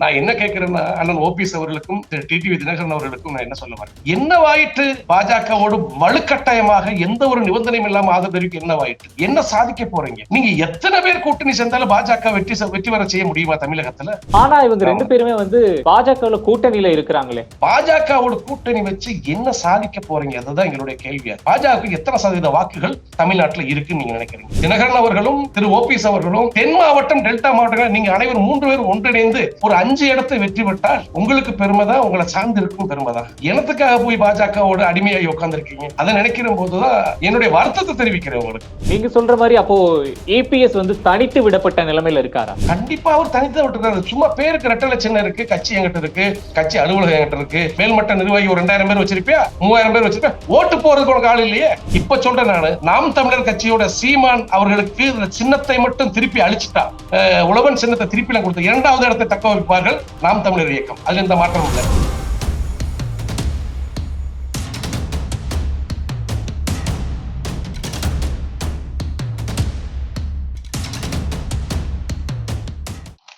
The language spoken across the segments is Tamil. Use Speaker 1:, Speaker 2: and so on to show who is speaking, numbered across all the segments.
Speaker 1: நான் என்ன கேட்கிறேன்னா அண்ணன் ஓபிஎஸ் அவர்களுக்கும் திரு டிடிவி தினகரன் அவர்களுக்கும் நான் என்ன சொல்ல வரேன்? என்னவாயிற்று பாஜகவோடு வலுக்கட்டாயமாக எந்த ஒரு நிபந்தனையும் இல்லாம ஆதரவு தெரிவிக்க என்னவாயிற்று என்ன சாதிக்க போறீங்க? நீங்க எத்தனை பேர் கூட்டணி சேர்ந்தாலும் பாஜக வெற்றி வெற்றி வர செய்ய முடியுமா தமிழகத்துல?
Speaker 2: ஆனா இவங்க ரெண்டு பேருமே வந்து பாஜகவுல கூட்டணியில இருக்கிறாங்களே.
Speaker 1: பாஜகவோட கூட்டணி வச்சு என்ன சாதிக்க போறீங்க? அதுதான் எங்களுடைய கேள்வியா. பாஜக எத்தனை சதவீத வாக்குகள் தமிழ்நாட்டுல இருக்குன்னு நீங்க நினைக்கிறீங்க? தினகரன் அவர்களும் திரு ஓபிஎஸ் அவர்களும் தென் மாவட்டம் டெல்டா மாவட்டங்கள் நீங்க அனைவரும் மூன்று பேர் ஒன்றிணைந்து ஒரு அஞ்சு இடத்தை வெற்றி பெற்றால் உங்களுக்கு பெருமைதான் உங்களை சார்ந்து இருக்கும் பெருமைதான் எனத்துக்காக போய் பாஜகவோட அடிமையாகி உட்கார்ந்திருக்கீங்க. அதை நினைக்கிற போதுதான் என்னுடைய வருத்தத்தை தெரிவிக்கிறேன் உங்களுக்கு.
Speaker 2: நீங்க சொல்ற மாதிரி அப்போ ஏபிஎஸ் வந்து தனித்து விடப்பட்ட நிலைமையில இருக்காரா?
Speaker 1: கண்டிப்பா அவர் தனித்து விட்டுருக்காரு. சும்மா பேருக்கு ரெட்டலை சின்ன இருக்கு கட்சி எங்கிட்ட இருக்கு கட்சி அலுவலகம் எங்கிட்ட இருக்கு மேல்மட்ட நிர்வாகி ஒரு ரெண்டாயிரம் பேர் வச்சிருப்பியா? மூவாயிரம் பேர் வச்சிருப்பியா? ஓட்டு போறதுக்கு உனக்கு ஆள் இல்லையே? இப்ப சொல்றேன் நானு நாம் தமிழர் கட்சியோட சீமான் அவர்களுக்கு இந்த சின்னத்தை மட்டும் திருப்பி அழிச்சிட்டா உழவன் சின்னத்தை திருப்பி கொடுத்து இரண்டாவது இடத்தை தக்க வைப்பார்கள் நாம் தமிழர் இயக்கம். அதுல எந்த மாற்றம் இல்லை.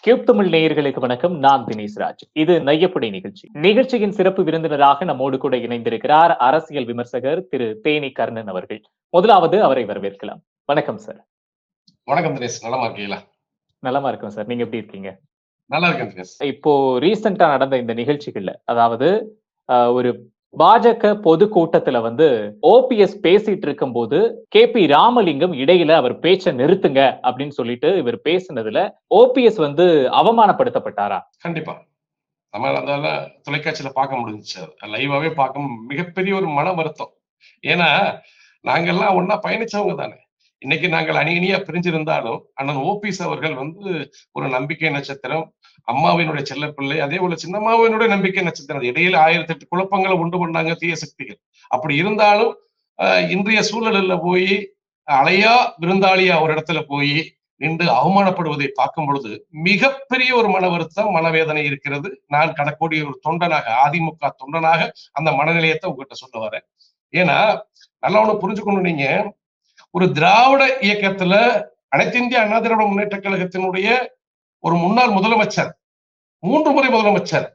Speaker 2: கியூப் தமிழ் நேயர்களுக்கு வணக்கம். நான் தினேஷ் ராஜ். இது நையப்படை நிகழ்ச்சி. நிகழ்ச்சியின் சிறப்பு விருந்தினராக நம்மோடு கூட இணைந்திருக்கிறார் அரசியல் விமர்சகர் திரு தேனி கர்ணன் அவர்கள். முதலாவது அவரை வரவேற்கலாம். வணக்கம் சார்.
Speaker 1: வணக்கம் தினேஷ். நலமா இருக்கீங்களா?
Speaker 2: நலமா இருக்கும் சார். நீங்க எப்படி இருக்கீங்க?
Speaker 1: நல்லா இருக்கேன்
Speaker 2: இப்போ ரீசெண்டா நடந்த இந்த நிகழ்ச்சிகள்ல அதாவது ஒரு பாஜக பொது கூட்டத்துல வந்து ஓபிஎஸ் பேசிட்டு இருக்கும்போது கே பி ராமலிங்கம் இடையில அவர் பேச்சை நிறுத்துங்க அப்படின்னு சொல்லிட்டு இவர் பேசினதுல ஓபிஎஸ் வந்து அவமானப்படுத்தப்பட்டாரா?
Speaker 1: கண்டிப்பா. நம்ம அதெல்லாம் தொலைக்காட்சியில பார்க்க முடிஞ்சுச்சு லைவாவே பார்க்க மிகப்பெரிய ஒரு மன வருத்தம். ஏன்னா நாங்கெல்லாம் ஒன்னா பயணிச்சவங்க தானே. இன்னைக்கு நாங்கள் அணி அணியா பிரிஞ்சிருந்தாலும் அண்ணன் ஓபிஎஸ் அவர்கள் வந்து ஒரு நம்பிக்கை நட்சத்திரம் அம்மாவினுடைய செல்லப்பிள்ளை அதே போல சின்னம்மாவினுடைய நம்பிக்கை நட்சத்திரம். இடையில ஆயிரத்தி எட்டு குழப்பங்களை உண்டு பண்ணாங்க தீய சக்திகள். அப்படி இருந்தாலும் இன்றைய சூழலில் போய் அலையா விருந்தாளியா ஒரு இடத்துல போய் நின்று அவமானப்படுவதை பார்க்கும் பொழுது மிகப்பெரிய ஒரு மன வருத்தம் மனவேதனை இருக்கிறது. நான் கடக்கூடிய ஒரு தொண்டனாக அதிமுக தொண்டனாக அந்த மனநிலையத்தை உங்ககிட்ட சொல்ல வரேன். ஏன்னா நல்லா ஒண்ணு புரிஞ்சுக்கணும் நீங்க. ஒரு திராவிட இயக்கத்துல அனைத்து இந்திய அண்ணா திராவிட முன்னேற்ற கழகத்தினுடைய ஒரு முன்னாள் முதலமைச்சர் மூன்று முறை முதலமைச்சர்.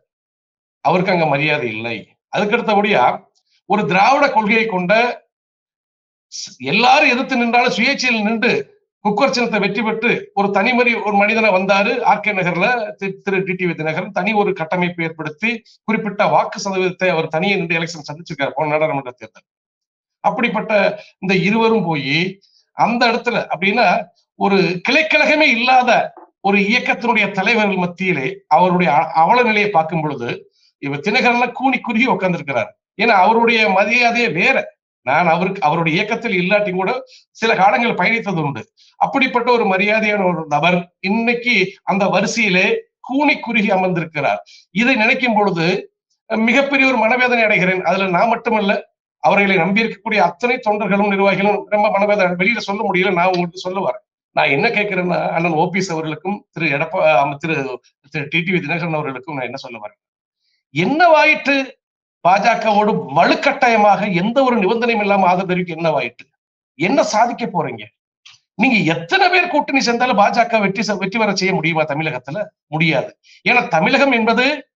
Speaker 1: அவருக்கு அங்க மரியாதை இல்லை. அதுக்கடுத்தபடியா ஒரு திராவிட கொள்கையை கொண்ட எல்லாரும் எதிர்த்து நின்றாலும் சுயேட்சையில் நின்று குக்கர் சின்னத்தை வெற்றி பெற்று ஒரு தனிமறி ஒரு மனிதனை வந்தாரு ஆர்கே நகர்ல திரு திரு டிடிவி தினகரன் தனி ஒரு கட்டமைப்பு ஏற்படுத்தி குறிப்பிட்ட வாக்கு சதவீதத்தை அவர் தனியே நின்று எலெக்ஷன் சந்திச்சிருக்காரு போன நாடாளுமன்ற தேர்தல் அப்படிப்பட்ட இந்த இருவரும் போய் அந்த இடத்துல அப்படின்னா ஒரு கிளைக்கழகமே இல்லாத ஒரு இயக்கத்தினுடைய தலைவர்கள் மத்தியிலே அவருடைய அவல நிலையை பார்க்கும் பொழுது இவர் தினகரன்ல கூணி குறுகி உட்கார்ந்துருக்கிறார் ஏன்னா அவருடைய மரியாதையே வேற. நான் அவருக்கு அவருடைய இயக்கத்தில் இல்லாட்டி கூட சில காலங்கள் பயணித்தது உண்டு. அப்படிப்பட்ட ஒரு மரியாதையான ஒரு நபர் இன்னைக்கு அந்த வரிசையிலே கூணி குறுகி அமர்ந்திருக்கிறார். இதை நினைக்கும் பொழுது மிகப்பெரிய ஒரு மனவேதனை அடைகிறேன். அதுல நான் மட்டுமல்ல அவர்களை நம்பியிருக்கக்கூடிய அத்தனை தொண்டர்களும் நிர்வாகிகளும் ரொம்ப மனவேதனை வெளியில சொல்ல முடியல நான் உங்களுக்கு சொல்ல வரேன். நான் என்ன கேட்கிறேன்னா அண்ணன் ஓபிஎஸ் அவர்களுக்கும் திரு எடப்பா திரு திரு டிடிவி தினகரன் அவர்களுக்கும் நான் என்ன சொல்ல வரேன்? என்னவாயிற்று பாஜகவோடு வலுக்கட்டாயமாக எந்த ஒரு நிபந்தனையும் இல்லாம ஆதரவு தெரிவிக்க என்னவாயிற்று என்ன சாதிக்க போறீங்க? நீங்க எத்தனை பேர் கூட்டணி சேர்ந்தாலும் பாஜக வெற்றி வெற்றி வர செய்ய முடியுமா தமிழகத்துல? முடியாது. ஏன்னா தமிழகம் என்பது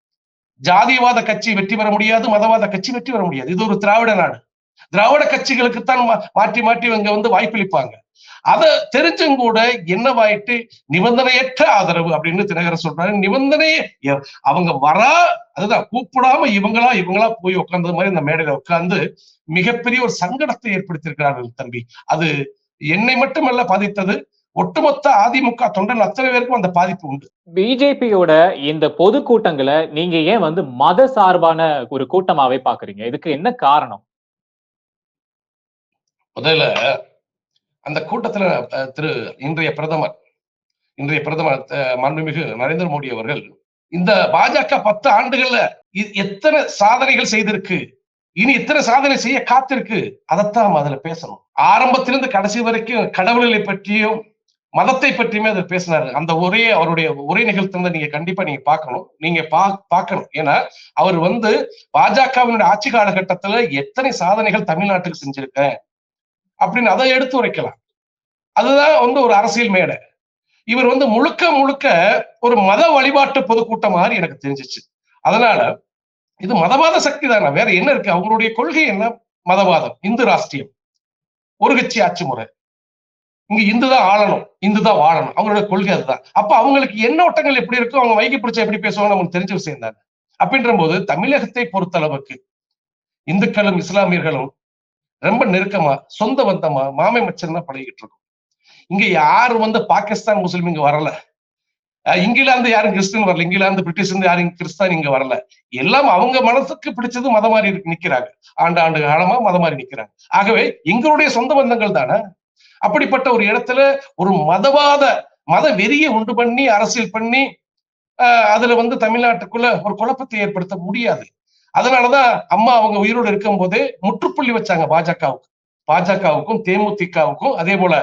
Speaker 1: ஜாதிவாத கட்சி வெற்றி பெற முடியாது மதவாத கட்சி வெற்றி பெற முடியாது. இது ஒரு திராவிட நாடு. திராவிட கட்சிகளுக்குத்தான் மா- மாற்றி மாற்றி இவங்க வந்து வாய்ப்பளிப்பாங்க. அத தெரிஞ்சும் கூட என்னவாயிட்டு நிபந்தனையற்ற ஆதரவு அப்படின்னு தினகரன் சொல்றாரு. நிபந்தனையே அவங்க வரா அதுதான் கூப்பிடாம இவங்களா இவங்களா போய் உட்கார்ந்தது மாதிரி இந்த மேடையில உட்கார்ந்து மிகப்பெரிய ஒரு சங்கடத்தை ஏற்படுத்தியிருக்கிறார்கள் தம்பி. அது என்னை மட்டுமல்ல பாதித்தது. ஒட்டுமொத்த அதிமுக தொண்டன் அத்தனை பேருக்கும் அந்த பாதிப்பு உண்டு.
Speaker 2: பிஜேபியோட இந்த பொதுக்கூட்டங்களை நீங்க ஏன் வந்து மத சார்பான ஒரு கூட்டமாவே பாக்குறீங்க? இதுக்கு என்ன காரணம்?
Speaker 1: முதல்ல அந்த கூட்டத்துல திரு இன்றைய பிரதமர் இன்றைய பிரதமர் மாண்புமிகு நரேந்திர மோடி அவர்கள் இந்த பாஜக பத்து ஆண்டுகள்ல இ- எத்தனை சாதனைகள் செய்திருக்கு? இனி எத்தனை சாதனை செய்ய காத்திருக்கு? அதைத்தான் நம்ம அதுல பேசணும். ஆரம்பத்திலிருந்து கடைசி வரைக்கும் கடவுள்களை பற்றியும் மதத்தை பற்றியுமே அதில் பேசினாரு. அந்த ஒரே அவருடைய உரை நிகழ்த்தினதை நீங்க கண்டிப்பா நீங்க பார்க்கணும். நீங்க பா பார்க்கணும். ஏன்னா அவர் வந்து பாஜகவினுடைய ஆட்சி காலகட்டத்துல எத்தனை சாதனைகள் தமிழ்நாட்டுக்கு செஞ்சிருக்கேன் அப்படின்னு அதை எடுத்து உரைக்கலாம். அதுதான் வந்து ஒரு அரசியல் மேடை. இவர் வந்து முழுக்க முழுக்க ஒரு மத வழிபாட்டு பொதுக்கூட்டம் மாதிரி எனக்கு தெரிஞ்சிச்சு. அதனால இது மதவாத சக்தி தானே வேற என்ன இருக்கு? அவங்களுடைய கொள்கை என்ன? மதவாதம் இந்து ராஷ்டிரியம் ஒரு கட்சி ஆட்சி முறை. இங்க இந்து தான் ஆளணும் இந்து தான் வாழணும். அவங்களோட கொள்கை அதுதான். அப்ப அவங்களுக்கு என்ன ஓட்டங்கள் எப்படி இருக்கோ அவங்க வைகி பிடிச்சா எப்படி பேசுவாங்க நமக்கு தெரிஞ்ச விஷயம் தானே. அப்படின்ற போது தமிழகத்தை பொறுத்த அளவுக்கு இந்துக்களும் இஸ்லாமியர்களும் ரொம்ப நெருக்கமா சொந்த பந்தமா மாமை மச்சன் தான் பழகிட்டு இருக்கும். இங்க யாரு வந்து பாகிஸ்தான் முஸ்லீம் இங்க வரல? இங்கிலாந்து யாரும் கிறிஸ்டின் வரல? இங்கிலாந்து பிரிட்டிஷ் இருந்து யாரும் கிறிஸ்தான் இங்க வரல? எல்லாம் அவங்க மனசுக்கு பிடிச்சது மதம் மாதிரி நிக்கிறாங்க. ஆண்டு ஆண்டு காலமா மத மாதிரி நிக்கிறாங்க. ஆகவே எங்களுடைய சொந்த பந்தங்கள் தானே? அப்படிப்பட்ட ஒரு இடத்துல ஒரு மதவாத மத வெறியை உண்டு பண்ணி அரசியல் பண்ணி ஆஹ் அதுல வந்து தமிழ்நாட்டுக்குள்ள ஒரு குழப்பத்தை ஏற்படுத்த முடியாது. அதனாலதான் அம்மா அவங்க உயிரோடு இருக்கும் போதே முற்றுப்புள்ளி வச்சாங்க பாஜகவுக்கு. பாஜகவுக்கும் தேமுதிகவுக்கும் அதே போல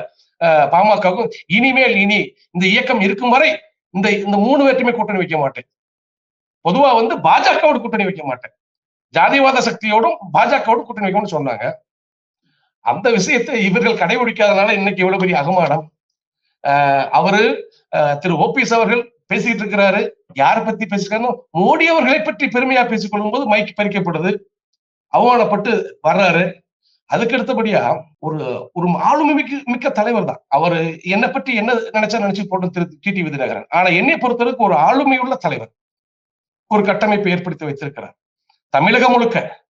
Speaker 1: பாமகவுக்கும் இனிமேல் இனி இந்த இயக்கம் இருக்கும் வரை இந்த இந்த மூணு பேர்ட்டுமே கூட்டணி வைக்க மாட்டேன். பொதுவா வந்து பாஜகவோட கூட்டணி வைக்க மாட்டேன். ஜாதிவாத சக்தியோடும் பாஜகவோட கூட்டணி வைக்கணும்னு சொன்னாங்க. அந்த விஷயத்தை இவர்கள் கடைபிடிக்காதனால இன்னைக்கு இவ்வளவு பெரிய அகமானம் ஆஹ் அவரு ஆஹ் திரு ஓபிஎஸ் அவர்கள் பேசிட்டு இருக்கிறாரு யாரை பத்தி பேசிருக்காருன்னு மோடி அவர்களை பற்றி பெருமையா பேசிக்கொள்ளும் போது மைக் பறிக்கப்படுது. அவமானப்பட்டு வர்றாரு. அதுக்கு அடுத்தபடியா ஒரு ஒரு ஆளுமை மிக்க மிக்க தலைவர் தான். அவர் என்னை பற்றி என்ன நினைச்சா நினைச்சு போட்டு திரு டிடி விதிநகரன் ஆனா என்னை பொறுத்தவரைக்கும் ஒரு ஆளுமையுள்ள தலைவர். ஒரு கட்டமைப்பை ஏற்படுத்தி வைத்திருக்கிறார். தமிழகம் முழுக்க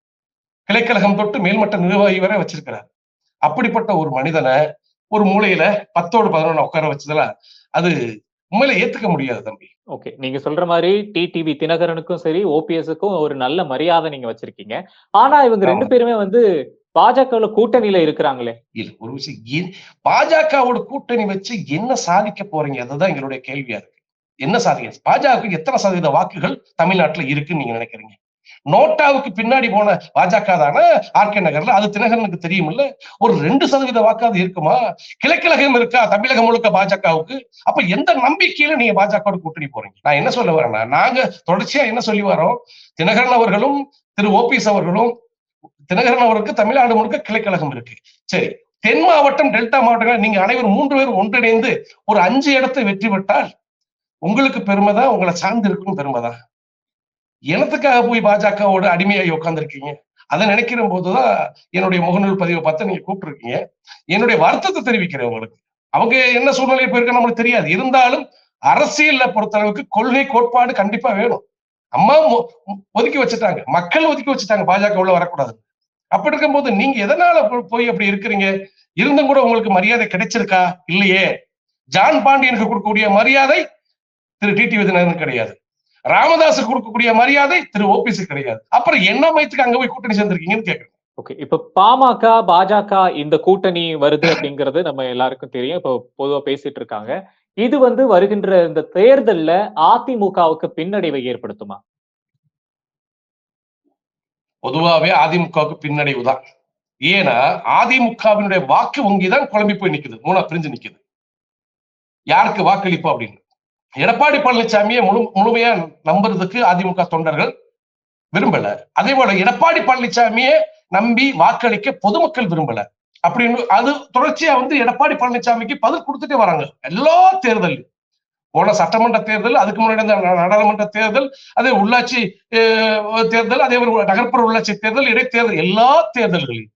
Speaker 1: கிளைக்கழகம் தொட்டு மேல்மட்ட நிர்வாகி வரை வச்சிருக்கிறார். அப்படிப்பட்ட ஒரு மனிதனை ஒரு மூலையில பத்தோடு பதினொன்னு உட்கார வச்சதுல அது உண்மையில ஏத்துக்க முடியாது தம்பி.
Speaker 2: ஓகே நீங்க சொல்ற மாதிரி டிடிவி தினகரனுக்கும் சரி ஓபிஎஸ்க்கும் ஒரு நல்ல மரியாதை நீங்க வச்சிருக்கீங்க. ஆனா இவங்க ரெண்டு. பேருமே வந்து பாஜகவுல கூட்டணியில இருக்கிறாங்களே.
Speaker 1: இல்ல ஒரு விஷயம் பாஜகவோட கூட்டணி வச்சு என்ன சாதிக்க போறீங்க? அதுதான் எங்களுடைய கேள்வியா இருக்கு. என்ன சாதிக்க பாஜக எத்தனை சதவீத வாக்குகள் தமிழ்நாட்டுல இருக்குன்னு நீங்க நினைக்கிறீங்க? நோட்டாவுக்கு பின்னாடி போன பாஜக தானே? ஆர்கே நகர்ல. அது தினகரனுக்கு தெரியும் இல்ல ஒரு ரெண்டு சதவீத வாக்காவது இருக்குமா? கிழக்கிழகம் இருக்கா? தமிழகம் முழுக்க பாஜகவுக்கு? அப்ப எந்த நம்பிக்கையில நீங்க பாஜகவோட கூட்டணி போறீங்க? நான் என்ன சொல்ல வரேன்னா நாங்க தொடர்ச்சியா என்ன சொல்லி வரோம்? தினகரன் அவர்களும் திரு ஓபிஎஸ் அவர்களும் தினகரன் அவருக்கு தமிழ்நாடு முழுக்க கிளைக்கழகம் இருக்கு. சரி தென் மாவட்டம் டெல்டா மாவட்டங்கள் நீங்க அனைவரும் மூன்று பேர் ஒன்றிணைந்து ஒரு அஞ்சு இடத்தை வெற்றி பெற்றால் உங்களுக்கு பெருமைதான் உங்களை சார்ந்து இருக்கும் பெருமைதான். எனத்துக்காக போய் பாஜகவோட அடிமையாகி உட்காந்துருக்கீங்க அதை நினைக்கிற போதுதான் என்னுடைய முகநூல் பதிவை பார்த்து நீங்க கூப்பிட்டுருக்கீங்க. என்னுடைய வருத்தத்தை தெரிவிக்கிறேன் உங்களுக்கு. அவங்க என்ன சூழ்நிலை போயிருக்க நம்மளுக்கு தெரியாது. இருந்தாலும் அரசியல்ல பொறுத்தளவுக்கு கொள்கை கோட்பாடு கண்டிப்பா வேணும். அம்மா மொ- ஒதுக்கி வச்சுட்டாங்க. மக்கள் ஒதுக்கி வச்சுட்டாங்க. பாஜக உள்ள வரக்கூடாது. அப்படி இருக்கும்போது நீங்க எதனால போய் அப்படி இருக்கிறீங்க? இருந்தும் கூட உங்களுக்கு மரியாதை கிடைச்சிருக்கா? இல்லையே. ஜான் பாண்டியனுக்கு கொடுக்கக்கூடிய மரியாதை திரு டி டி விதினகரனுக்கு கிடையாது. ராமதாஸுக்கு கொடுக்கக்கூடிய மரியாதை திரு ஓபிசி கிடையாது. அப்புறம் என்ன மயத்துக்கு அங்க போய் கூட்டணி சேர்ந்திருக்கீங்கன்னு கேக்குறேன்.
Speaker 2: ஓகே இப்ப பாமக பாஜக இந்த கூட்டணி வருது அப்படிங்கிறது நம்ம எல்லாருக்கும் தெரியும். இப்போ பொதுவா பேசிட்டு இருக்காங்க. இது வந்து வருகின்ற இந்த தேர்தல்ல அதிமுகவுக்கு பின்னடைவை ஏற்படுத்துமா?
Speaker 1: பொதுவாவே அதிமுகவுக்கு பின்னடைவு தான். ஏன்னா அதிமுகவினுடைய வாக்கு வங்கி தான் குழம்பி போய் நிக்குது. மூணா பிரிஞ்சு நிக்குது. யாருக்கு வாக்களிப்போம் அப்படின்னு? எடப்பாடி பழனிசாமியை முழு முழுமையா நம்புறதுக்கு அதிமுக தொண்டர்கள் விரும்பல. அதே போல எடப்பாடி பழனிசாமியை நம்பி வாக்களிக்க பொதுமக்கள் விரும்பல. அப்படின்னு அது தொடர்ச்சியா வந்து எடப்பாடி பழனிசாமிக்கு பதில் கொடுத்துட்டே வராங்க. எல்லா தேர்தலும் போன சட்டமன்ற தேர்தல் அதுக்கு முன்னாடி இருந்த நாடாளுமன்ற தேர்தல் அதே உள்ளாட்சி அஹ், தேர்தல் அதே ஒரு நகர்ப்புற உள்ளாட்சி தேர்தல் இடைத்தேர்தல் எல்லா தேர்தல்களையும்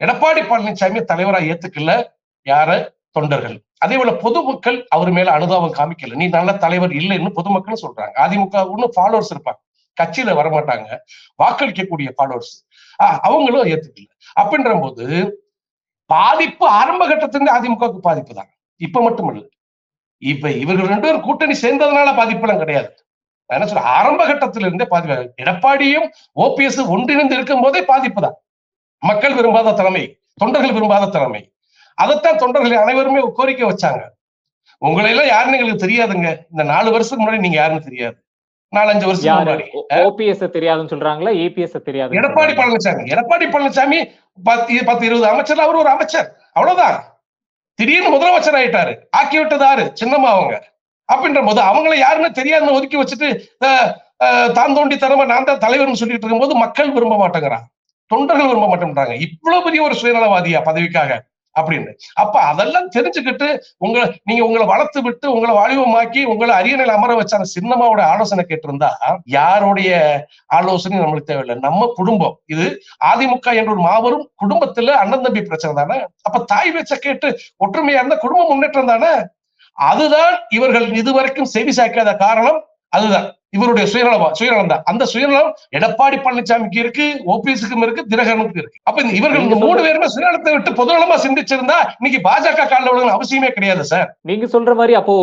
Speaker 1: எடப்பாடி பழனிசாமி தலைவரா ஏத்துக்கல. யார? தொண்டர்கள். அதே போல பொதுமக்கள் அவர் மேல அனுதாபம் காமிக்கல. நீ நல்ல தலைவர் இல்லைன்னு பொதுமக்கள் சொல்றாங்க. அதிமுக இன்னும் ஃபாலோவர்ஸ் இருப்பாங்க. கட்சியில வரமாட்டாங்க. வாக்களிக்கக்கூடிய ஃபாலோவர்ஸ் அவங்களும் ஏத்துக்கல. அப்படின்ற போது பாதிப்பு ஆரம்ப கட்டத்திலிருந்து அதிமுகவுக்கு பாதிப்பு தான். இப்ப மட்டும் இல்ல இப்ப இவர்கள் ரெண்டு பேரும் கூட்டணி சேர்ந்ததுனால பாதிப்புலாம் கிடையாது. நான் என்ன சொல்றேன்? ஆரம்ப கட்டத்திலிருந்தே பாதிப்பு எடப்பாடியும் ஓபிஎஸ் ஒன்றிணைந்து இருக்கும் போதே பாதிப்பு தான். மக்கள் விரும்பாத தலைமை தொண்டர்கள் விரும்பாத தலைமை. அதைத்தான் தொண்டர்கள் அனைவருமே கோரிக்கை வச்சாங்க. உங்களை எல்லாம் யாருன்னு எங்களுக்கு தெரியாதுங்க. இந்த நாலு வருஷத்துக்கு முன்னாடி நீங்க யாருன்னு தெரியாது. நாலஞ்சு
Speaker 2: யாரு?
Speaker 1: முன்னாடி.
Speaker 2: ஓபிஎஸ் தெரியாதுன்னு சொல்றாங்களா? ஏபிஎஸ் தெரியாது
Speaker 1: எடப்பாடி பழனிசாமி. எடப்பாடி பழனிசாமி பத்து பத்து இருபது அமைச்சர் அவர் ஒரு அமைச்சர். அவ்வளவுதான். திடீர்னு முதலமைச்சர் ஆயிட்டாரு. ஆக்கி விட்டது யாரு? சின்னம்மா அவங்க. அப்படின்ற போது அவங்களை யாருன்னு தெரியாதுன்னு ஒதுக்கி வச்சுட்டு தான் தோண்டி தரமா நான் தான் தலைவர்னு சொல்லிட்டு இருக்கும்போது மக்கள் விரும்ப மாட்டேங்கிறாங்க. தொண்டர்கள் விரும்ப மாட்டேங்கிறாங்க இவ்வளவு பெரிய ஒரு சுயநலவாதியா பதவிக்காக. அப்படின்னு. அப்ப அதெல்லாம் தெரிஞ்சுக்கிட்டு உங்களை நீங்க உங்களை வளர்த்து விட்டு உங்களை வாலிபமாக்கி உங்களை அரியணையில் அமர வச்ச அந்த சின்னமாவோட ஆலோசனை கேட்டிருந்தா யாருடைய ஆலோசனை நம்மளுக்கு தேவையில்லை. நம்ம குடும்பம். இது அதிமுக என்ற ஒரு மாபெரும் குடும்பத்துல அண்ணன் தம்பி பிரச்சனை தானே? அப்ப தாய் வச்ச கேட்டு ஒற்றுமையா இருந்த குடும்ப முன்னேற்றம் தானே? அதுதான் இவர்கள் இதுவரைக்கும் செவி சாய்க்காத காரணம். அதுதான். இவருடைய சுயநலம் சுயநலம் தான் அந்த சுயநலம் எடப்பாடி பழனிசாமிக்கு இருக்கு ஓபிஎஸ்க்கும் இருக்கு தினகரனுக்கு இருக்கு. அப்ப இந்த இவர்கள் இந்த மூணு பேருமே சுயநலத்தை விட்டு பொதுநலமா சிந்திச்சிருந்தா இன்னைக்கு பாஜக காலில் விழுங்க அவசியமே கிடையாது சார்.
Speaker 2: நீங்க சொல்ற மாதிரி அப்போ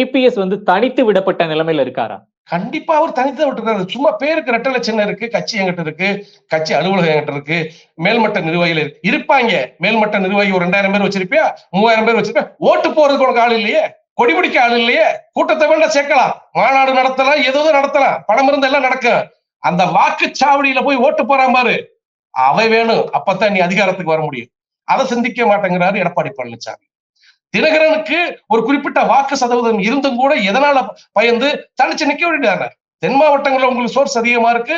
Speaker 2: ஏபிஎஸ் வந்து தனித்து விடப்பட்ட நிலைமையில இருக்காரா?
Speaker 1: கண்டிப்பா அவர் தனித்து விட்டுருக்காரு. சும்மா பேருக்கு ரெட்டலை சின்ன இருக்கு கட்சி எங்கிட்ட இருக்கு கட்சி அலுவலகம் எங்கிட்ட இருக்கு மேல்மட்ட நிர்வாகிகள் இருப்பாங்க. மேல்மட்ட நிர்வாகி ஒரு ரெண்டாயிரம் பேர் வச்சிருப்பியா? மூவாயிரம் பேர் வச்சிருப்பியா? ஓட்டு போறதுக்கு உனக்கு ஆள் இல்லையே. கொடி பிடிக்க ஆள் இல்லையே? கூட்டத்தை வேண்ட சேர்க்கலாம். மாநாடு நடத்தலாம் ஏதோ நடத்தலாம். பணம் இருந்து எல்லாம் நடக்கும். அந்த வாக்குச்சாவடியில போய் ஓட்டு போறான் பாரு. அவை வேணும். அப்பதான் நீ அதிகாரத்துக்கு வர முடியும். அதை சிந்திக்க மாட்டேங்கிறாரு எடப்பாடி பழனிசாமி. தினகரனுக்கு ஒரு குறிப்பிட்ட வாக்கு சதவீதம் இருந்தும் கூட எதனால பயந்து தனிச்சு நிக்க வேண்டியதானே தென் மாவட்டங்கள்ல உங்களுக்கு சோர்ஸ் அதிகமா இருக்கு.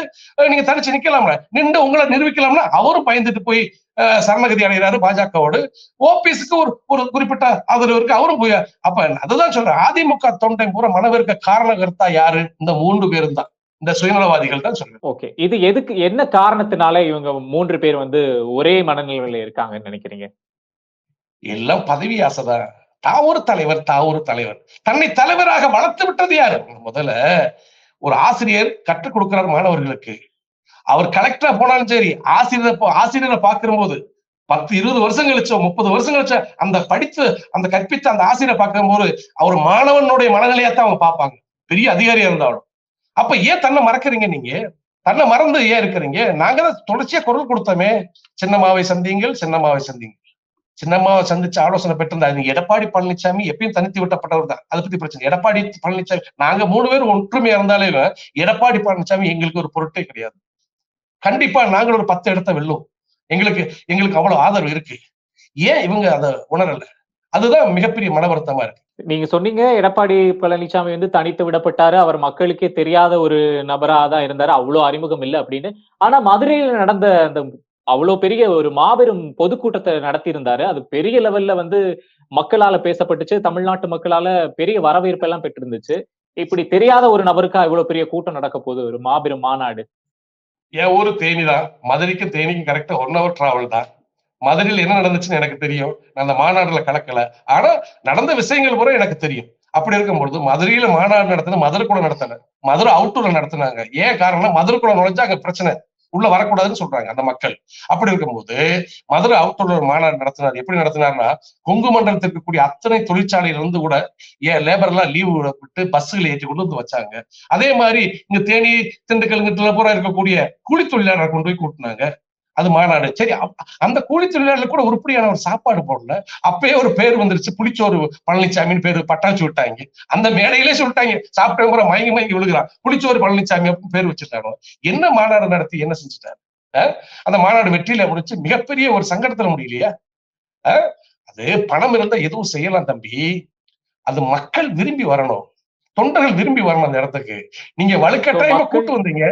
Speaker 1: நீங்க தனிச்சு நிக்கலாம்ல. நின்று உங்களை நிரூபிக்கலாம்னா அவரும் பயந்துட்டு போய் சரணகதி அடைகிறாரு பாஜகவோடு. ஓபிஎஸ்க்கு ஒரு ஒரு குறிப்பிட்ட ஆதரவு இருக்கு. அவரும் போய் அப்ப அதுதான் சொல்றேன். அதிமுக தொண்டை பூரா மனவிற்க காரணகர்த்தா யாரு? இந்த மூன்று பேரும் தான். இந்த சுயநலவாதிகள் தான் சொல்றேன்.
Speaker 2: ஓகே. இது எதுக்கு என்ன காரணத்தினால இவங்க மூன்று பேர் வந்து ஒரே மனநிலையில இருக்காங்கன்னு நினைக்கிறீங்க?
Speaker 1: எல்லாம் பதவி ஆசைதான். தான் ஒரு தலைவர் தான் ஒரு தலைவர். தன்னை தலைவராக வளர்த்து விட்டது யாரு? முதல்ல ஒரு ஆசிரியர் கற்றுக் கொடுக்கிறார் மாணவர்களுக்கு. அவர் கலெக்டரா போனாலும் சரி ஆசிரியரை ஆசிரியரை பார்க்கிற போது பத்து இருபது வருஷம் கழிச்சோ முப்பது வருஷம் கழிச்சோ அந்த படித்து அந்த கற்பித்த அந்த ஆசிரியரை பார்க்கும் போது அவர் மாணவனுடைய மனநிலையா தான் அவங்க பார்ப்பாங்க. பெரிய அதிகாரியா இருந்தாலும். அப்ப ஏன் தன்னை மறக்கறீங்க நீங்க? தன்னை மறந்து ஏன் இருக்கிறீங்க? நாங்க தான் தொடர்ச்சியா குரல் கொடுத்தோமே. சின்னம்மாவை சந்திங்கள் சின்னம்மாவை சந்திங்கள் சின்னம்மாவை சந்திச்சு ஆலோசனை பெற்றிருந்தா நீங்க எடப்பாடி பழனிசாமி எப்பயும் தனித்து விட்டப்பட்டவர் தான். அதை பத்தி பிரச்சனை எடப்பாடி பழனிசாமி நாங்க மூணு பேர் ஒற்றுமையா இருந்தாலே எடப்பாடி பழனிசாமி எங்களுக்கு ஒரு பொருட்டே கிடையாது. கண்டிப்பா நாங்கள் ஒரு பத்து இடத்த வெல்லும் எங்களுக்கு எங்களுக்கு அவ்வளவு ஆதரவு இருக்கு. ஏன் இவங்க அதை உணரல? அதுதான் மிகப்பெரிய மன வருத்தமா இருக்கு.
Speaker 2: நீங்க சொன்னீங்க எடப்பாடி பழனிசாமி வந்து தனித்து விடப்பட்டாரு அவர் மக்களுக்கே தெரியாத ஒரு நபரா தான் இருந்தாரு அவ்வளவு அறிமுகம் இல்லை அப்படின்னு. ஆனா மதுரையில நடந்த அந்த அவ்வளவு பெரிய ஒரு மாபெரும் பொதுக்கூட்டத்தை நடத்தி இருந்தாரு அது பெரிய லெவல்ல வந்து மக்களால பேசப்பட்டுச்சு தமிழ்நாட்டு மக்களால பெரிய வரவேற்பெல்லாம் பெற்றிருந்துச்சு. இப்படி தெரியாத ஒரு நபருக்கா இவ்வளவு பெரிய கூட்டம் நடக்க போகுது ஒரு மாபெரும் மாநாடு.
Speaker 1: என் ஊரு தேனி தான் மதுரைக்கும் தேனிக்கும் கரெக்டா ஒன் ஹவர் டிராவல் தான். மதுரையில் என்ன நடந்துச்சுன்னு எனக்கு தெரியும். நான் அந்த மாநாடுல கலக்கல. ஆனா நடந்த விஷயங்கள் பூரா எனக்கு தெரியும். அப்படி இருக்கும்பொழுது மதுரையில மாநாடு நடத்தின மதுரை கூட நடத்தின மதுரை அவுட்டூர்ல நடத்தினாங்க. ஏன் காரணம் மதுரைக்குள்ள நுழைஞ்சா அங்க பிரச்சனை. உள்ள வரக்கூடாதுன்னு சொல்றாங்க அந்த மக்கள். அப்படி இருக்கும்போது மதுரை அவுட்டூர்ல ஒரு மாநாடு நடத்தினார். எப்படி நடத்தினார்னா கொங்கு மண்டலத்தில் இருக்கக்கூடிய அத்தனை தொழிற்சாலையில இருந்து கூட ஏன் லேபர் எல்லாம் லீவு விட்டு பஸ்ஸுகளை ஏற்றி கொண்டு வந்து வச்சாங்க. அதே மாதிரி இங்க தேனி திண்டுக்கல் பூரா இருக்கக்கூடிய கூலி தொழிலாளர் கொண்டு போய் கூட்டினாங்க. அது மாநாடு. சரி அந்த கூலி தொழிலாளர் கூட உருப்படியான ஒரு சாப்பாடு போடல. அப்பயே ஒரு பேர் வந்துருச்சு புளிச்சோறு பழனிசாமின்னு பேரு பட்டாச்சு விட்டாங்க அந்த மேடையிலே சொல்லிட்டாங்க. சாப்பிட்டவங்க கூட மயங்கி மயங்கி விழுகிறான். புளிச்சோறு பழனிசாமி அப்படின்னு பேர் வச்சுட்டாங்க என்ன மாநாடு நடத்தி என்ன செஞ்சுட்டாரு? அந்த மாநாடு வெற்றியில முடிச்சு மிகப்பெரிய ஒரு சங்கடத்துல முடியலையா? அது பணம் இருந்தா எதுவும் செய்யலாம் தம்பி. அது மக்கள் விரும்பி வரணும். தொண்டர்கள் விரும்பி வரணும் அந்த இடத்துக்கு. நீங்க வலுக்கட்டாயமா கூட்டு வந்தீங்க.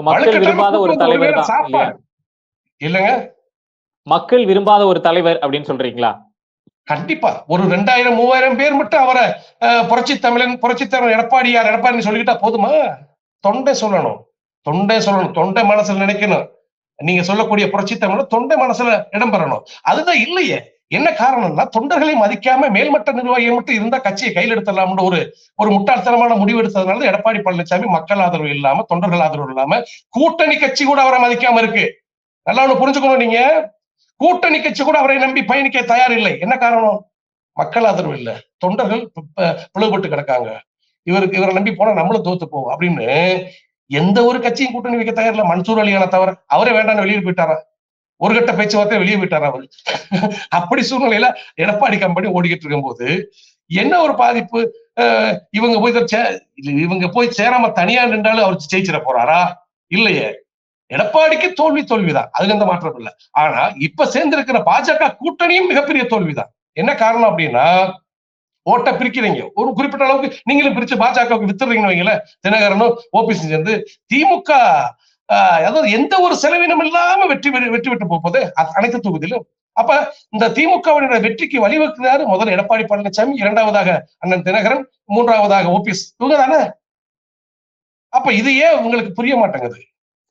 Speaker 2: மக்கள் விரும்பாத ஒரு தலைவர் தான்.
Speaker 1: இல்லைங்க.
Speaker 2: மக்கள் விரும்பாத ஒரு தலைவர் அப்படின்னு சொல்றீங்களா?
Speaker 1: கண்டிப்பா. ஒரு ரெண்டாயிரம் மூவாயிரம் பேர் மட்டும் அவரை புரட்சி தமிழன் புரட்சி தமிழன் எடப்பாடியார் எடப்பாடி சொல்லிக்கிட்டா போதுமா? தொண்டை சொல்லணும். தொண்டை சொல்லணும். தொண்டை மனசுல நினைக்கணும். நீங்க சொல்லக்கூடிய புரட்சி தமிழன் தொண்டை மனசுல இடம் பெறணும் அதுதான் இல்லையே. என்ன காரணம்னா தொண்டர்களை மதிக்காம மேல்மட்ட நிர்வாகிகள் மட்டும் இருந்தா கட்சியை கையில் எடுத்துடலாம்னு ஒரு ஒரு முட்டாள்தனமான முடிவு எடுத்ததுனால எடப்பாடி பழனிசாமி மக்கள் ஆதரவு இல்லாம தொண்டர்கள் ஆதரவு இல்லாம கூட்டணி கட்சி கூட அவரை மதிக்காம இருக்கு. நல்லா ஒண்ணு புரிஞ்சுக்கணும் நீங்க. கூட்டணி கட்சி கூட அவரை நம்பி பயணிக்க தயார் இல்லை என்ன காரணம்? மக்கள் ஆதரவு இல்ல. தொண்டர்கள் பிளவுபட்டு கிடக்காங்க. இவருக்கு இவரை நம்பி போனா நம்மளும் தோத்து போவோம் அப்படின்னு எந்த ஒரு கட்சியும் கூட்டணி வைக்க தயார் இல்ல மன்சூர் அலியான தவிர அவரே வேண்டாம்னு வெளியே போயிட்டாரா? ஒரு கட்ட பேச்சுவார்த்தை வெளியே விட்டார் அவர். அப்படி சூழ்நிலையில எடப்பாடி கம்பெனி ஓடிக்கிட்டு இருக்கும்போது என்ன ஒரு பாதிப்பு? இவங்க போய் இவங்க போய் சேராம தனியா நின்றாலும் அவர் ஜெயிச்சிட போறாரா? இல்லையே. எடப்பாடிக்கு தோல்வி தோல்விதான். அதுல எந்த மாற்றம் இல்லை. ஆனா இப்ப சேர்ந்திருக்கிற பாஜக கூட்டணியும் மிகப்பெரிய தோல்விதான். என்ன காரணம் அப்படின்னா ஓட்டை பிரிக்கிறீங்க. ஒரு குறிப்பிட்ட அளவுக்கு நீங்களும் பிரிச்சு பாஜகவுக்கு வித்துறீங்கன்னு வைங்களேன். தினகரனும் ஓபிசி சேர்ந்து திமுக அதாவது எந்த ஒரு செலவினம் இல்லாம வெற்றி வெற்றி பெற்று போகுது அனைத்து தொகுதியிலும். அப்ப இந்த திமுகவினுடைய வெற்றிக்கு வழிவகுக்கிறாரு முதல்ல எடப்பாடி பழனிசாமி இரண்டாவதாக அண்ணன் தினகரன் மூன்றாவதாக ஓபிஎஸ் இவங்க தானே அப்ப இது ஏன் உங்களுக்கு புரிய மாட்டேங்குது?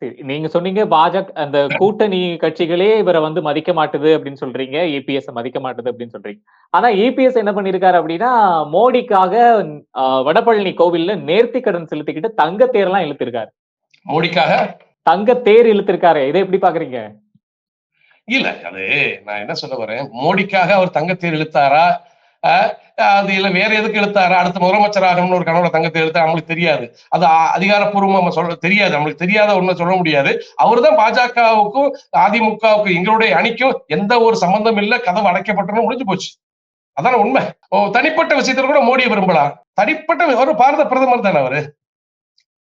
Speaker 2: சரி, நீங்க சொன்னீங்க பாஜக அந்த கூட்டணி கட்சிகளே இவரை வந்து மதிக்க மாட்டுது அப்படின்னு சொல்றீங்க ஏபிஎஸ் மதிக்க மாட்டுது அப்படின்னு சொல்றீங்க. ஆனா ஏபிஎஸ் என்ன பண்ணிருக்காரு அப்படின்னா மோடிக்காக வடபழனி கோவில்ல நேர்த்தி கடன் செலுத்திக்கிட்டு தங்க தேர்லாம் இழுத்திருக்காரு.
Speaker 1: மோடிக்காக?
Speaker 2: தங்க தேர் இழுத்திருக்காரு. இதை எப்படி பாக்குறீங்க
Speaker 1: இல்ல அது நான் என்ன சொல்ல வரேன் மோடிக்காக அவர் தங்கத்தேர் இழுத்தாரா? அது இல்ல வேற எதுக்கு இழுத்தாரா? அடுத்த முதலமைச்சர் ஆகணும்னு ஒரு கனவுல தங்கத்தை இழுத்தா நம்மளுக்கு தெரியாது. அது அ- அதிகாரப்பூர்வமா நம்ம சொல்ல தெரியாது. நம்மளுக்கு தெரியாத ஒண்ணு சொல்ல முடியாது. அவருதான் பாஜகவுக்கும் அதிமுகவுக்கும் எங்களுடைய அணிக்கும் எந்த ஒரு சம்பந்தம் இல்ல. கதவு அடைக்கப்பட்டனும் முடிஞ்சு போச்சு. அதான உண்மை? ஓ தனிப்பட்ட விஷயத்துல கூட மோடியை விரும்பலாம் தனிப்பட்ட ஒரு பாரத பிரதமர் தானே அவரு?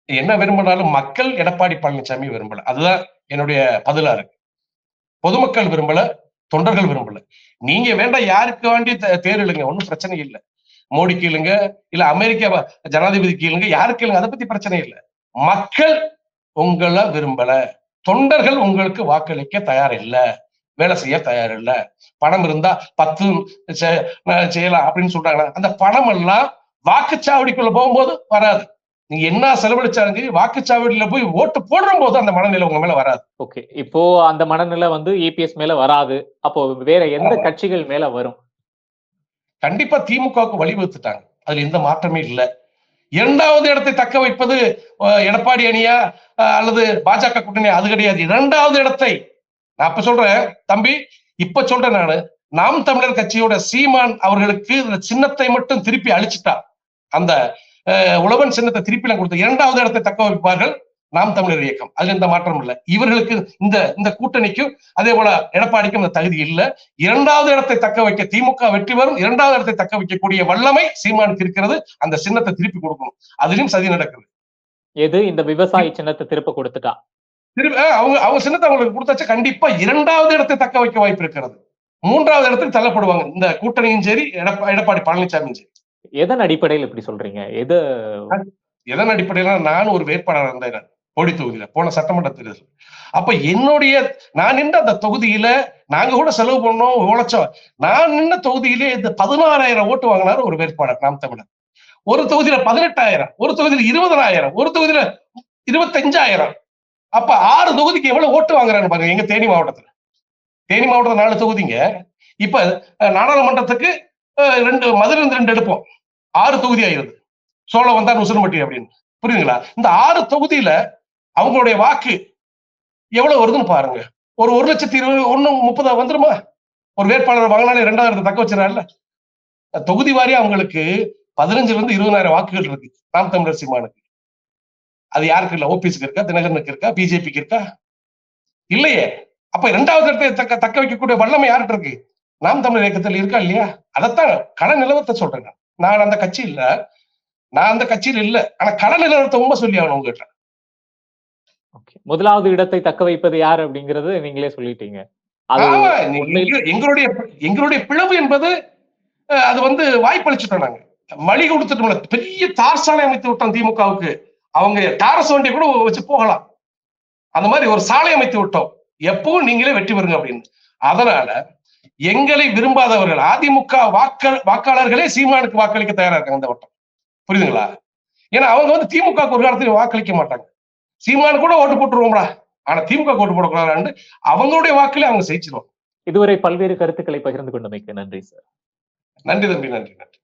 Speaker 1: என்ன விரும்பினாலும் மக்கள் எடப்பாடி பழனிசாமி விரும்பல. அதுதான் என்னுடைய பதிலா இருக்கு. பொதுமக்கள் விரும்பல தொண்டர்கள் விரும்பல. நீங்க வேண்டாம் யாருக்கு வேண்டி தேர் இழுங்க ஒன்றும் பிரச்சனை இல்லை. மோடிக்கு இல்லைங்க இல்ல அமெரிக்க ஜனாதிபதிக்கு இல்லைங்க யாருக்கு இல்லைங்க அதை பத்தி பிரச்சனை இல்லை. மக்கள் உங்களை விரும்பல. தொண்டர்கள் உங்களுக்கு வாக்களிக்க தயார் இல்ல. வேலை செய்ய தயார் இல்லை. பணம் இருந்தா பத்து செ- செய்யலாம் அப்படின்னு சொல்றாங்க. அந்த பணம் எல்லாம் வாக்குச்சாவடிக்குள்ள போகும்போது வராது. நீங்க என்ன செலவழிச்சாலும் சரி வாக்குச்சாவடியில போய் ஓட்டு போடுற போது அந்த மனநிலை உங்க மேல வராது.
Speaker 2: ஓகே இப்போ அந்த மனநிலை வந்து ஏபிஎஸ் மேல வராது. அப்போ வேற எந்த. கட்சிகள் மேல வரும்?
Speaker 1: கண்டிப்பா திமுகவுக்கு வழிவகுத்துட்டாங்க அதுல எந்த மாற்றமே இல்லை. இரண்டாவது இடத்தை தக்க வைப்பது எடப்பாடி அணியா அல்லது பாஜக கூட்டணி அது கிடையாது. இரண்டாவது இடத்தை நான் இப்ப சொல்றேன் தம்பி இப்ப சொல்றேன் நானு நாம் தமிழர் கட்சியோட சீமான் அவர்களுக்கு இந்த சின்னத்தை மட்டும் திருப்பி அழிச்சிட்டா அந்த உழவன் சின்னத்தை திருப்பி கொடுத்த இரண்டாவது இடத்தை தக்க வைப்பார்கள் நாம் தமிழர் இயக்கம். அதுல எந்த மாற்றம் இல்லை. இவர்களுக்கு இந்த இந்த கூட்டணிக்கும் அதே போல எடப்பாடிக்கும் இந்த தகுதி இல்லை. இரண்டாவது இடத்தை தக்க வைக்க திமுக வெற்றி வரும் இரண்டாவது இடத்தை தக்க வைக்கக்கூடிய வல்லமை சீமானுக்கு இருக்கிறது. அந்த சின்னத்தை திருப்பி கொடுக்கணும். அதிலும் சதி நடக்குது.
Speaker 2: எது? இந்த விவசாயி சின்னத்தை திருப்ப கொடுத்துட்டா?
Speaker 1: திருப்பி அவங்க அவங்க சின்னத்தை அவங்களுக்கு கொடுத்தாச்சு. கண்டிப்பா இரண்டாவது இடத்தை தக்க வைக்க வாய்ப்பு இருக்கிறது. மூன்றாவது இடத்துக்கு தள்ளப்படுவாங்க. இந்த கூட்டணியும் சரி எடப்பா எடப்பாடி பழனிசாமியும் சரி.
Speaker 2: எதன் அடிப்படையில் இப்படி சொல்றீங்க? எது
Speaker 1: எதன் அடிப்படையில நான் ஒரு வேட்பாளர் இருந்தேன் போடி தொகுதியில போன சட்டமன்ற தேர்தல் அப்ப என்னுடைய நான் நின்ற அந்த தொகுதியில நாங்க கூட செலவு பண்ணோம் உழைச்சோம். நான் நின்ற தொகுதியிலே இந்த பதினாறாயிரம் ஓட்டு வாங்கினாரு ஒரு வேட்பாளர் நாம் தமிழர். ஒரு தொகுதியில பதினெட்டாயிரம் ஒரு தொகுதியில இருபதனாயிரம் ஒரு தொகுதியில இருபத்தஞ்சாயிரம். அப்ப ஆறு தொகுதிக்கு எவ்வளவு ஓட்டு வாங்குறான்னு பாருங்க எங்க தேனி மாவட்டத்துல. தேனி மாவட்டத்துல நாலு தொகுதிங்க. இப்ப நாடாளுமன்றத்துக்கு ரெண்டு மதுரை இருந்து ரெண்டு எடுப்போம். ஆறு தொகுதி ஆயிருது சோழ வந்தார் உசுரம்பட்டி அப்படின்னு. புரியுதுங்களா? இந்த ஆறு தொகுதியில அவங்களுடைய வாக்கு எவ்வளவு வருதுன்னு பாருங்க. ஒரு ஒரு லட்சத்தி இருபது ஒண்ணு முப்பதா வந்துருமா? ஒரு வேட்பாளர் வாங்கினாலே இரண்டாயிரத்தை தக்க வச்சிடறாருல தொகுதி வாரியா அவங்களுக்கு பதினஞ்சுல இருந்து இருபதாயிரம் வாக்குகள் இருக்கு நாம் தமிழர் சீமானுக்கு. அது யாருக்கு இல்ல? ஓபிஎஸ்க்கு இருக்கா? தினகரனுக்கு இருக்கா? பிஜேபிக்கு இருக்கா? இல்லையே. அப்ப இரண்டாவது இடத்தை தக்க தக்க வைக்கக்கூடிய வல்லமை யார்கிட்ட இருக்கு? நாம் தமிழர் இயக்கத்தில் இருக்கா இல்லையா? அதைத்தான் கள நிலவரத்தை சொல்றேன் நான். அந்த கட்சி இல்ல. நான் அந்த கட்சியில் இல்ல. ஆனா கள நிலவரத்தை உண்மை சொல்லி ஆகணும் உங்ககிட்ட.
Speaker 2: முதலாவது இடத்தை தக்க வைப்பது யார் அப்படிங்கறது நீங்களே சொல்லிட்டீங்க.
Speaker 1: எங்களுடைய எங்களுடைய பிளவு என்பது அது வந்து வாய்ப்பளிச்சுட்டோம் நாங்க. வழி கொடுத்துட்டோம்ல பெரிய தார் சாலை அமைத்து விட்டோம் திமுகவுக்கு. அவங்க டாரஸ் வண்டி கூட வச்சு போகலாம். அந்த மாதிரி ஒரு சாலை அமைத்து விட்டோம். எப்பவும் நீங்களே வெற்றி பெறுங்க அப்படின்னு. அதனால எங்களை விரும்பாதவர்கள் அதிமுக வாக்க வாக்காளர்களே சீமானுக்கு வாக்களிக்க தயாரா இருக்காங்க இந்த வட்டம். புரியுதுங்களா? ஏன்னா அவங்க வந்து திமுக ஒரு காலத்துல வாக்களிக்க மாட்டாங்க. சீமானு கூட ஓட்டு போட்டுருவோம்டா. ஆனா திமுக ஓட்டு போடக்கூடாது அவங்களுடைய வாக்குல அவங்க ஜெயிச்சிருவாங்க.
Speaker 2: இதுவரை பல்வேறு கருத்துக்களை பகிர்ந்து கொண்டமைக்கு நன்றி சார்.
Speaker 1: நன்றி தம்பி நன்றி நன்றி.